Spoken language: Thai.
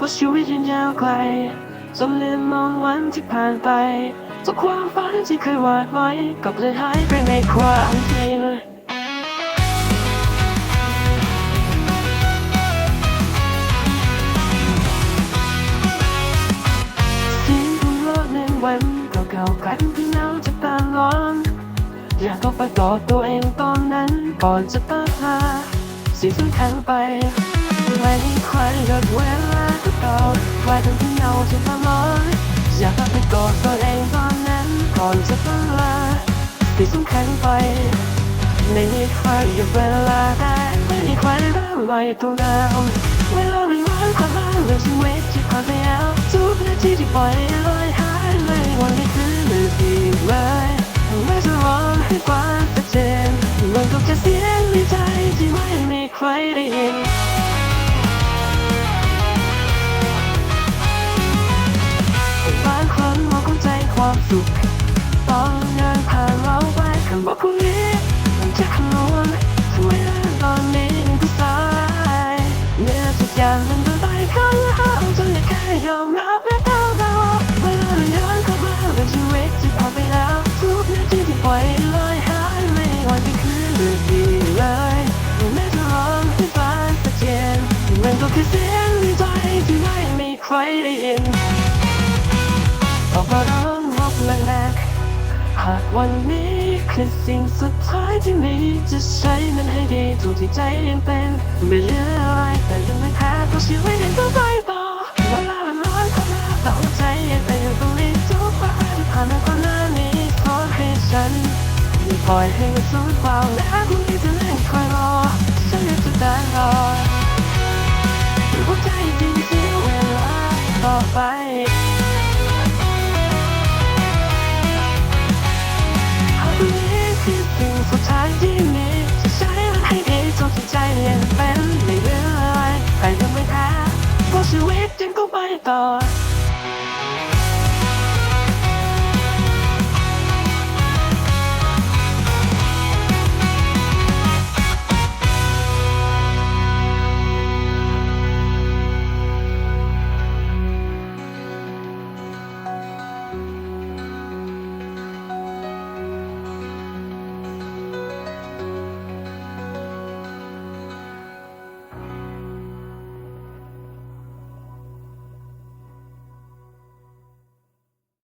ว่าชีวิตยังยาวไกลจนลืมมองวันที่ผ่านไปทุกความฝันที่เคยวาดไว้ก็เลยหายไปในความจริงสิ่งที่รอดในวันเก่าๆกลายเป็นพี่น้องจะตาร้อนอยากต้องไปกอตัวเองตอนนั้นก่อนจะตัดหาสิ่งสำคัญไป ไม่ให้ใครหยุดเวลาเก่าๆกลายเป็นพี่น้องจะตาร้อนอยากต้องไปกอดตัวเองตอนนั้นก่อนจะตัดลาสิ่งสำคัญไปไม่ให้ใครหยุดเวลาได้ไม่ให้ใครบ้าลอยตัวเราเวลาไม่ว่างความรักเรื่องชีวิตที่ผ่านไปแล้วทุกนาทีที่ปล่อยลอยหายเลยวันนี้คือมือดีเลยไม่จะร้องให้ความชัดเจนมันก็แค่เสียในใจที่ไม่มีใครได้ยิน ความสุขตอนเดินผ่านเราไปคำบอกคนนี้มันจะคำนวณทำไมตอนนี้มันก็สายเมื่อทุกอย่างมันเป็นไปข้างหน้าจนอยากแค่ยอมรับและก้าวต่อเวลาเราย้อนกลับมาเป็นชีวิตที่ผ่านไปแล้วทุกนาทีที่ปล่อยลอยหายไม่วันเป็นคืนเรื่อดีเลยแม้จะร้องให้ฟังสักเจนมันก็แค่เสียงในใจที่ไม่มีใครได้ยินออกมาร้องแรงๆหากวันนี้คือสิ่งสุดท้ายที่มีจะใช้มันให้ดีถูกที่ใจยังเป็นไม่เหลืออะไรแต่ยังไม่แพ้เพราะชีวิตยังต้องไปต่อเวลามันร้อนเข้ามาแต่หัวใจยังเป็นอยู่ตรงนี้ทุกวันที่ผ่านมาก่อนหน้านี้ขอให้ฉันอย่ปล่อยให้มันสูญเปล่าและคุณที่จะนั่งคอยรอฉันยากจะได้รอ เป็